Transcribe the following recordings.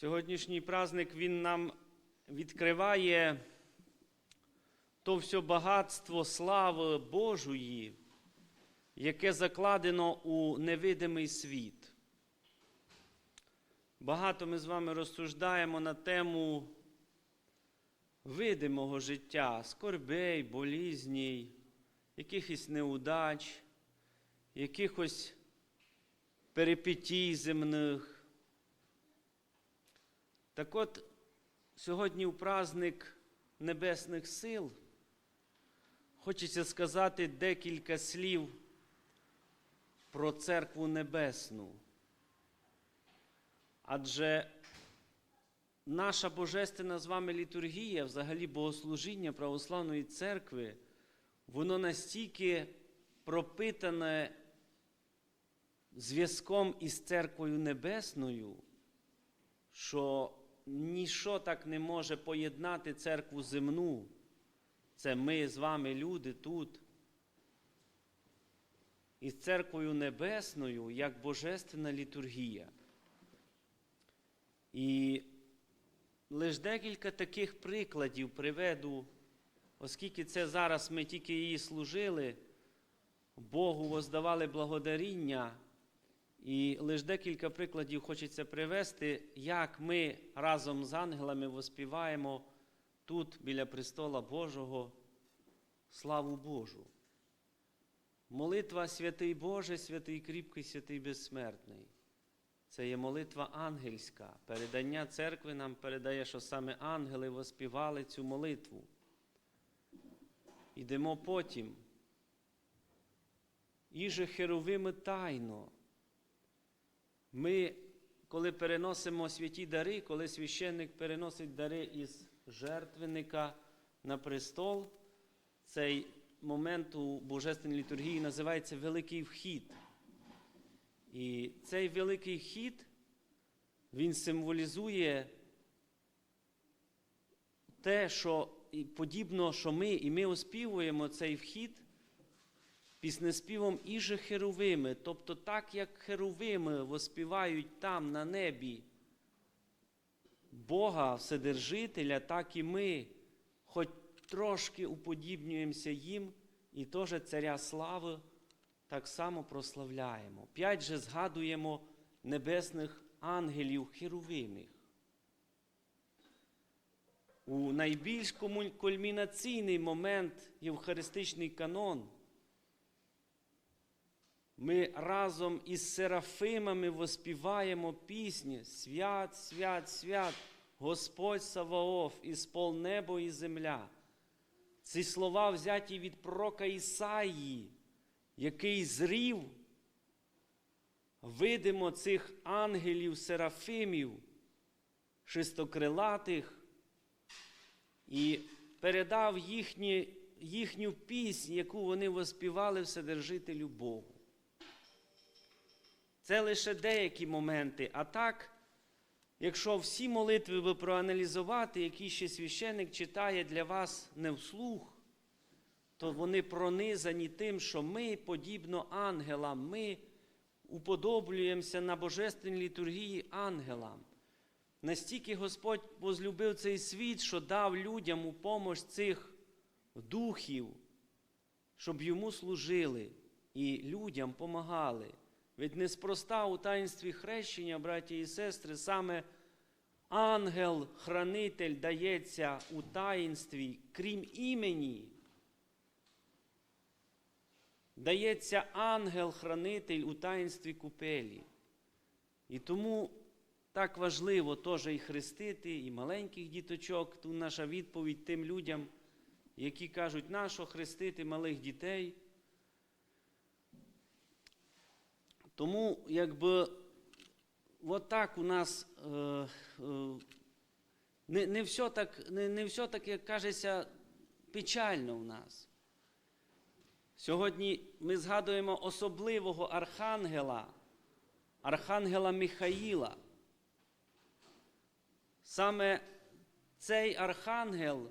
Сьогоднішній праздник він нам відкриває то все багатство слави Божої, яке закладено у невидимий світ. Багато ми з вами розсуждаємо на тему видимого життя, скорбей, болізній, якихось неудач, якихось перипетій земних. Так от, сьогодні у праздник Небесних сил хочеться сказати декілька слів про Церкву Небесну. Адже наша божественна з вами літургія, взагалі богослужіння Православної церкви, воно настільки пропитане зв'язком із Церквою Небесною, що ніщо так не може поєднати церкву земну. Це ми з вами, люди, тут. Із церквою небесною, як божественна літургія. І лише декілька таких прикладів приведу, оскільки це зараз ми тільки її служили, Богу воздавали благодаріння. І лише декілька прикладів хочеться привести, як ми разом з ангелами воспіваємо тут, біля престола Божого, славу Божу. Молитва святий Боже, святий кріпкий, святий безсмертний. Це є молитва ангельська. Передання церкви нам передає, що саме ангели воспівали цю молитву. Ідемо потім. Іже херовими тайно. Ми, коли переносимо святі дари, коли священник переносить дари із жертвенника на престол, цей момент у Божественній літургії називається Великий Вхід. І цей великий вхід, він символізує те, що подібно, що ми, і ми оспівуємо цей вхід піснеспівом іже херовими, тобто так, як херовими воспівають там на небі Бога, Вседержителя, так і ми, хоч трошки уподібнюємося їм, і теж Царя Слави так само прославляємо. П'ять же згадуємо небесних ангелів херовимих. У найбільш кульмінаційний момент Євхаристичний канон. Ми разом із серафимами воспіваємо пісні Свят, свят, свят, Господь Саваоф, іспол небо і земля. Ці слова взяті від пророка Ісаї, який зрів, видимо цих ангелів, серафимів, шестокрилатих, і передав їхні, їхню пісню, яку вони воспівали Вседержителю Богу. Це лише деякі моменти. А так, якщо всі молитви ви проаналізувати, які ще священник читає для вас не вслух, то вони пронизані тим, що ми, подібно ангелам, ми уподоблюємося на божественній літургії ангелам. Настільки Господь возлюбив цей світ, що дав людям у помощ цих духів, щоб йому служили і людям помагали. Ведь неспроста у таїнстві хрещення, браті і сестри, саме ангел-хранитель дається у таїнстві, крім імені. Дається ангел-хранитель у таїнстві купелі. І тому так важливо теж і хрестити, і маленьких діточок. Тут наша відповідь тим людям, які кажуть, нащо хрестити малих дітей. Тому, якби от так у нас е, е, не не, все так, не, не все так, як кажеться, печально в нас. Сьогодні ми згадуємо особливого архангела, архангела Михаїла. Саме цей архангел,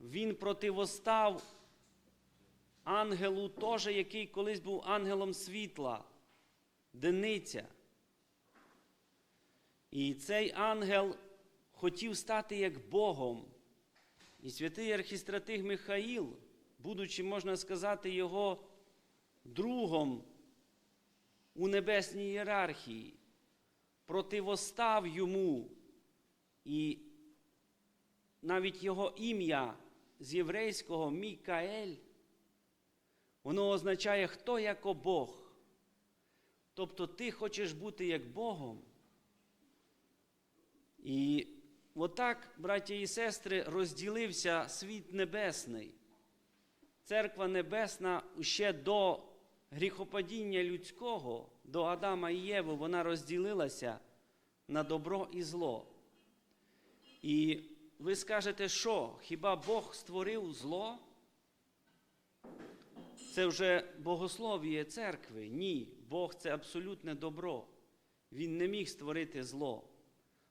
він противостав ангелу, теж, який колись був ангелом світла. Дениця. І цей ангел хотів стати як Богом. І святий архістратиг Михаїл, будучи, можна сказати, його другом у небесній ієрархії, противостав йому і навіть його ім'я з єврейського Мікаель, воно означає хто як Бог. Тобто ти хочеш бути як Богом. І отак, браття і сестри, розділився світ небесний. Церква Небесна ще до гріхопадіння людського, до Адама і Єви, вона розділилася на добро і зло. І ви скажете, що хіба Бог створив зло? Це вже богослов'я церкви. Ні, Бог це абсолютне добро. Він не міг створити зло.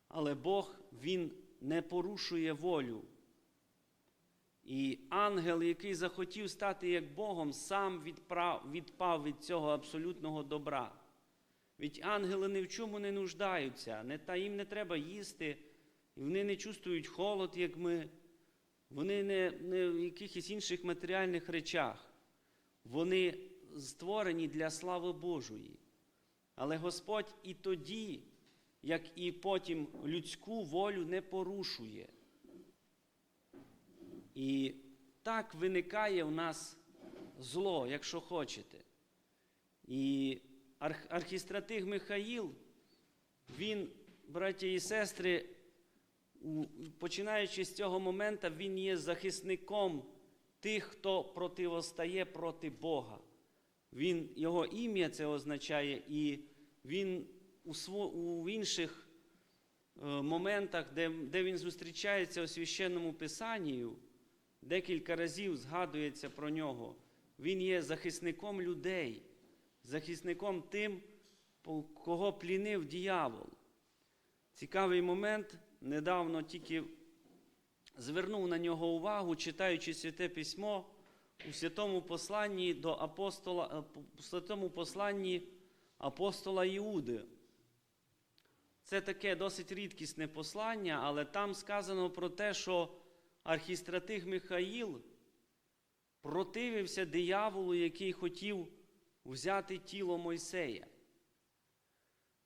Але Бог Він не порушує волю. І ангел, який захотів стати як Богом, сам відправ, відпав від цього абсолютного добра. Ведь ангели ні в чому не нуждаються, не, та їм не треба їсти, і вони не чувствують холод, як ми, вони не, не в якихось інших матеріальних речах. Вони створені для слави Божої. Але Господь і тоді, як і потім людську волю не порушує. І так виникає в нас зло, якщо хочете. І арх, архістратиг Михаїл, він, браття і сестри, починаючи з цього моменту, він є захисником тих, хто противостає проти Бога. Він, Його ім'я це означає, і він у, сво, у інших е, моментах, де, де він зустрічається у священному Писанні, декілька разів згадується про нього. Він є захисником людей, захисником тим, кого плінив діявол. Цікавий момент, недавно тільки звернув на нього увагу, читаючи святе письмо у святому посланні до апостола, е, в святому посланні апостола Іуди. Це таке досить рідкісне послання, але там сказано про те, що архістратиг Михаїл противився дияволу, який хотів взяти тіло Мойсея.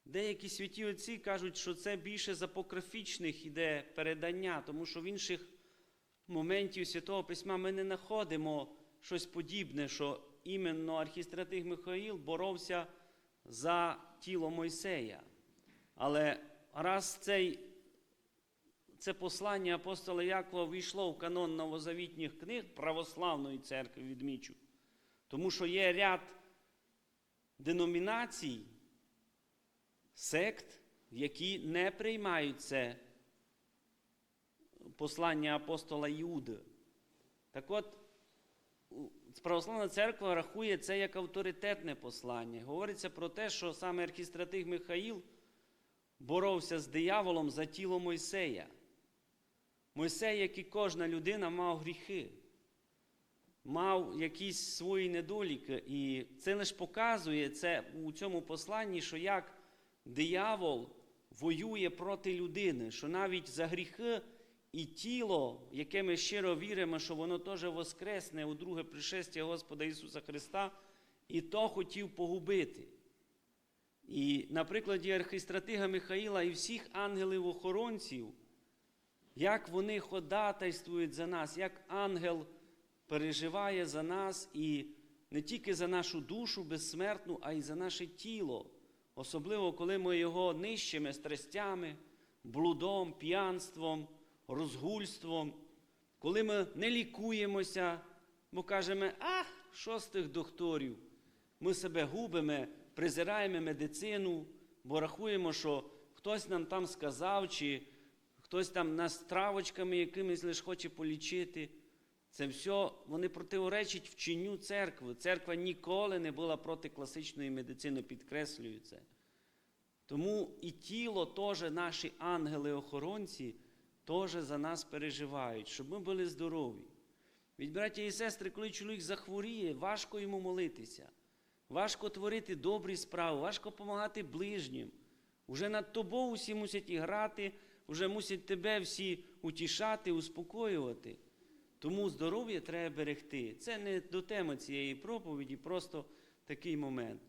Деякі святі отці кажуть, що це більше з апокрифічних іде передання, тому що в інших моментів Святого Письма ми не знаходимо щось подібне, що іменно архістратиг Михаїл боровся за тіло Мойсея. Але раз цей, це послання апостола Якова війшло в канон новозавітніх книг православної церкви, відмічу, тому що є ряд деномінацій, сект, які не приймають це послання апостола Іуди. Так от, православна церква рахує це як авторитетне послання. Говориться про те, що саме архістратиг Михаїл боровся з дияволом за тіло Мойсея. Мойсей, як і кожна людина, мав гріхи, мав якісь свої недоліки. І це лише показує це у цьому посланні, що як диявол воює проти людини, що навіть за гріхи і тіло, яке ми щиро віримо, що воно теж воскресне у друге пришестя Господа Ісуса Христа, і то хотів погубити. І на прикладі архістратига Михаїла і всіх ангелів-охоронців, як вони ходатайствують за нас, як ангел переживає за нас і не тільки за нашу душу безсмертну, а й за наше тіло. Особливо, коли ми його нищимо страстями, блудом, п'янством, розгульством, коли ми не лікуємося, бо кажемо, а, що з тих докторів? Ми себе губимо, презираємо медицину, бо рахуємо, що хтось нам там сказав, чи хтось там нас травочками якимись лише хоче полічити. Це все вони противоречать вченню церкви. Церква ніколи не була проти класичної медицини, підкреслюю це. Тому і тіло теж наші ангели-охоронці теж за нас переживають, щоб ми були здорові. Від браття і сестри, коли чоловік захворіє, важко йому молитися, важко творити добрі справи, важко допомагати ближнім, Уже над тобою всі мусять і грати, вже мусять тебе всі утішати, успокоювати. Тому здоров'я треба берегти. Це не до теми цієї проповіді, просто такий момент.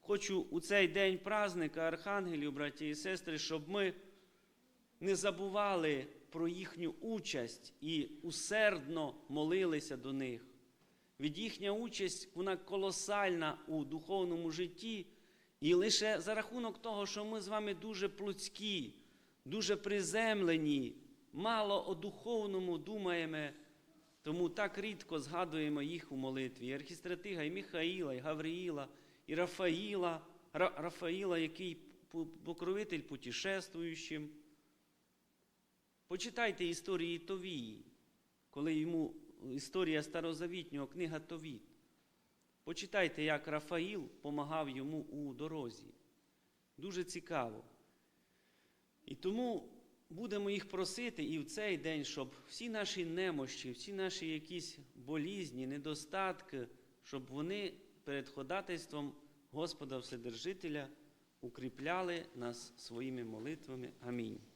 Хочу у цей день празника Архангелів, браті і сестри, щоб ми не забували про їхню участь і усердно молилися до них. Від їхня участь вона колосальна у духовному житті, і лише за рахунок того, що ми з вами дуже плотські, дуже приземлені, мало о духовному думаємо, тому так рідко згадуємо їх у молитві. І Архістратига, і Михаїла, і Гавриїла, і Рафаїла, Ра- Рафаїла, який покровитель путешествуючим. Почитайте історії Товії, коли йому історія старозавітнього книга Товіт. Почитайте, як Рафаїл помагав йому у дорозі. Дуже цікаво. І тому будемо їх просити і в цей день, щоб всі наші немощі, всі наші якісь болізні, недостатки, щоб вони перед ходатайством Господа Вседержителя укріпляли нас своїми молитвами. Амінь.